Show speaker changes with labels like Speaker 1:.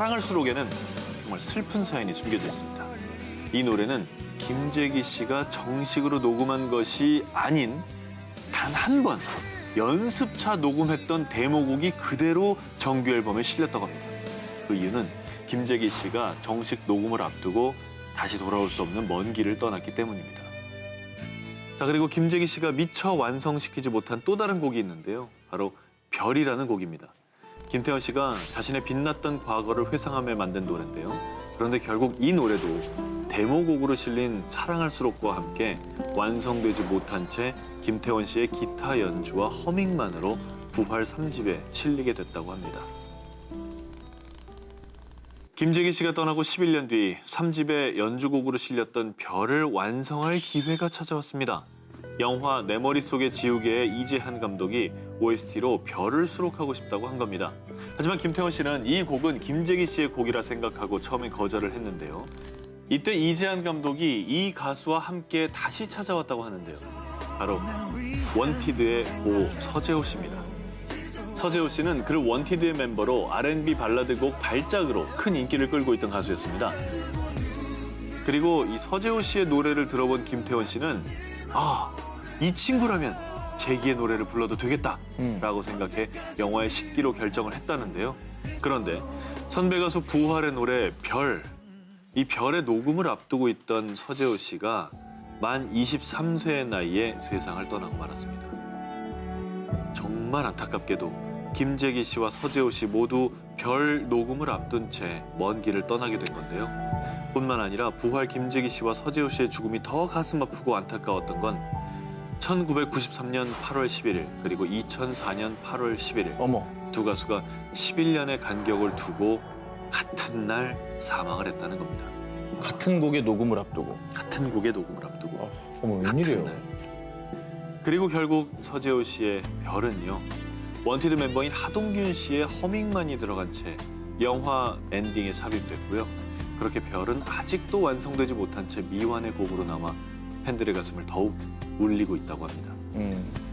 Speaker 1: 사랑할수록에는 정말 슬픈 사연이 숨겨져 있습니다. 이 노래는 김재기 씨가 정식으로 녹음한 것이 아닌 단 한 번 연습차 녹음했던 데모곡이 그대로 정규 앨범에 실렸다고 합니다. 그 이유는 김재기 씨가 정식 녹음을 앞두고 다시 돌아올 수 없는 먼 길을 떠났기 때문입니다. 자 그리고 김재기 씨가 미처 완성시키지 못한 또 다른 곡이 있는데요. 바로 별이라는 곡입니다. 김태원 씨가 자신의 빛났던 과거를 회상하며 만든 노래인데요. 그런데 결국 이 노래도 데모곡으로 실린 사랑할수록과 함께 완성되지 못한 채 김태원 씨의 기타 연주와 허밍만으로 부활 3집에 실리게 됐다고 합니다. 김재기 씨가 떠나고 11년 뒤 3집의 연주곡으로 실렸던 별을 완성할 기회가 찾아왔습니다. 영화 내 머릿속의 지우개의 이재한 감독이 OST로 별을 수록하고 싶다고 한 겁니다. 하지만 김태원 씨는 이 곡은 김재기 씨의 곡이라 생각하고 처음엔 거절을 했는데요. 이때 이재한 감독이 이 가수와 함께 다시 찾아왔다고 하는데요. 바로 원티드의 고 서재호 씨입니다. 서재호 씨는 그 원티드의 멤버로 R&B 발라드 곡 발작으로 큰 인기를 끌고 있던 가수였습니다. 그리고 이 서재호 씨의 노래를 들어본 김태원 씨는 아, 이 친구라면 재기의 노래를 불러도 되겠다라고 생각해 영화의 싣기로 결정을 했다는데요. 그런데 선배 가수 부활의 노래 별, 이 별의 녹음을 앞두고 있던 서재호 씨가 만 23세의 나이에 세상을 떠나고 말았습니다. 정말 안타깝게도 김재기 씨와 서재호 씨 모두 별 녹음을 앞둔 채 먼 길을 떠나게 된 건데요. 뿐만 아니라 부활 김재기 씨와 서재호 씨의 죽음이 더 가슴 아프고 안타까웠던 건 1993년 8월 11일 그리고 2004년 8월 11일
Speaker 2: 어머.
Speaker 1: 두 가수가 11년의 간격을 두고 같은 날 사망을 했다는 겁니다.
Speaker 2: 같은 곡의 녹음을 앞두고.
Speaker 1: 같은 곡의 녹음을 앞두고
Speaker 2: 어, 어머 웬일이에요?
Speaker 1: 날. 그리고 결국 서재호 씨의 별은요. 원티드 멤버인 하동균 씨의 허밍만이 들어간 채 영화 엔딩에 삽입됐고요. 그렇게 별은 아직도 완성되지 못한 채 미완의 곡으로 남아 팬들의 가슴을 더욱 울리고 있다고 합니다.
Speaker 2: 음.